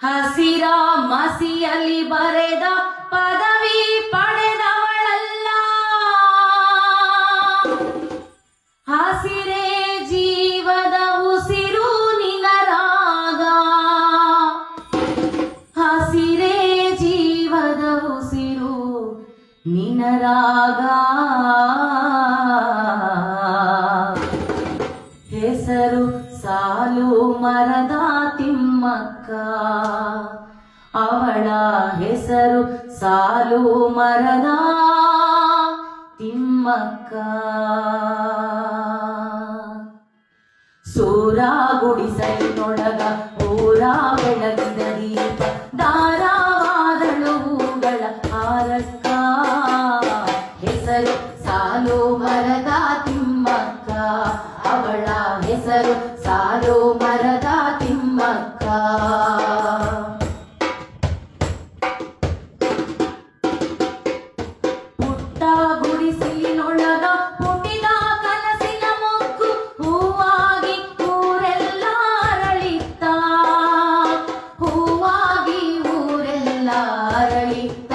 ಹಸಿರ ಮಸಿಯಲ್ಲಿ ಬರೆದ ಪದವಿ ಪಡೆದವಳಲ್ಲ. ಹಸಿರೇ ಜೀವದ ಉಸಿರು ನಿನರಾಗ ಹಸಿರೇ ಜೀವದ ಉಸಿರು ನಿನರಾಗ ಹೆಸರು ಸಾಲು ಮರದ ತಿಮ್ಮಕ್ಕ. ಹೆಸರು ಸಾಲು ಮರದ ತಿಮ್ಮಕ್ಕ. ಸೂರ ಗುಡಿಸಲಿನೊಳಗ, ಊರ ಬೆಳಗಿದ ದೀಪ ದಾರವಾದಳು ಹೂಗಳ ಹಾರಕ್ಕ. ಹೆಸರು ಸಾಲು ಮರದ ತಿಮ್ಮಕ್ಕ, ಅವಳ ಹೆಸರು ಸಾಲು ಮರದ ತಿಮ್ಮಕ್ಕ. ಅರಳಿತ್ತ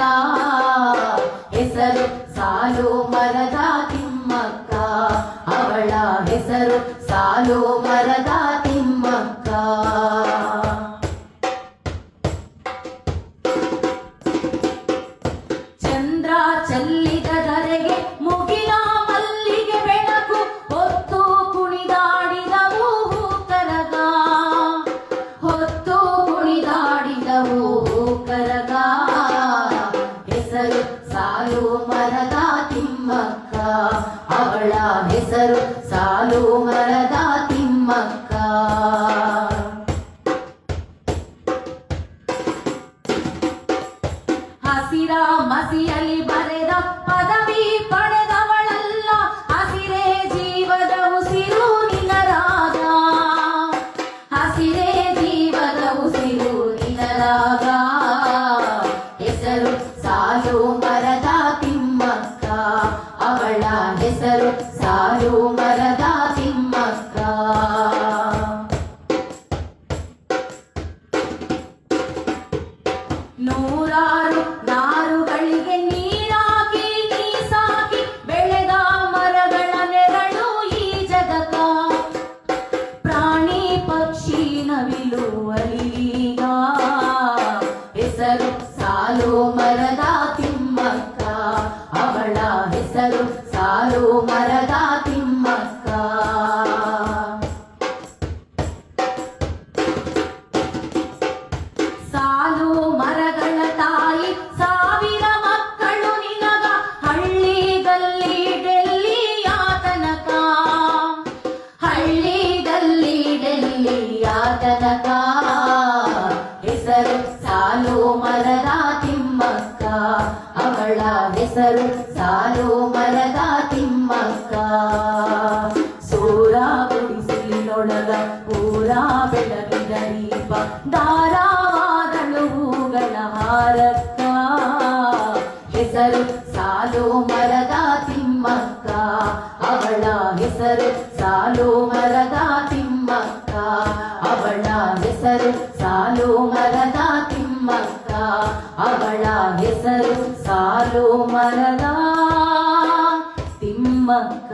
ಹೆಸರು ಸಾಲು ಮರದ ತಿಮ್ಮಕ್ಕ. ಅವಳ ಹೆಸರು ಸಾಲು ಮರದ ತಿಮ್ಮಕ್ಕ. ಚಂದ್ರ ಚೆಲ್ಲಿದ ಹೆಸರು ಸಾಲು ಮರದ ತಿಮ್ಮಕ್ಕ. ಅವಳ ಹೆಸರು ಸಾಲು ಮರದ ತಿಮ್ಮಕ್ಕ. ಹಸಿರ ಮಸಿಯಲ್ಲಿ ಬರೆದ ಪಕ್ಷಿ ನವಿಲು ಅಲಿಗ ಹೆಸರು ಸಾಲು ಮರದ ತಿಮ್ಮಕ್ಕ. ಅವಳ ಹೆಸರು ಸಾಲು ಮರದ ಹೆಸರು ಸಾಲು ಮರದ ತಿಮ್ಮಕ್ಕ. ಅವಳ ಹೆಸರು ಸಾಲು ಮರದ ತಿಮ್ಮಕ್ಕ. ಸೂರ ಗುಡಿಸಿನೊಳಗ ಪೂರ ಬೆಳಗಿದ ದೀಪ ದಾರಾವಾದಳು ಹೂಗಳ ಹಾರಕ್ಕ. ಹೆಸರು ಸಾಲು ಮರದ ತಿಮ್ಮಕ್ಕ. ಅವಳ ಹೆಸರು ಸಾಲು ಮರದ ತಿಮ್ಮಕ್ಕ. ಅವಳ ಹೆಸರು ಸಾಲು ಮರದ ತಿಮ್ಮಕ್ಕ. ಅವಳ ಹೆಸರು ಸಾಲು ಮರದ ತಿಮ್ಮಕ್ಕ.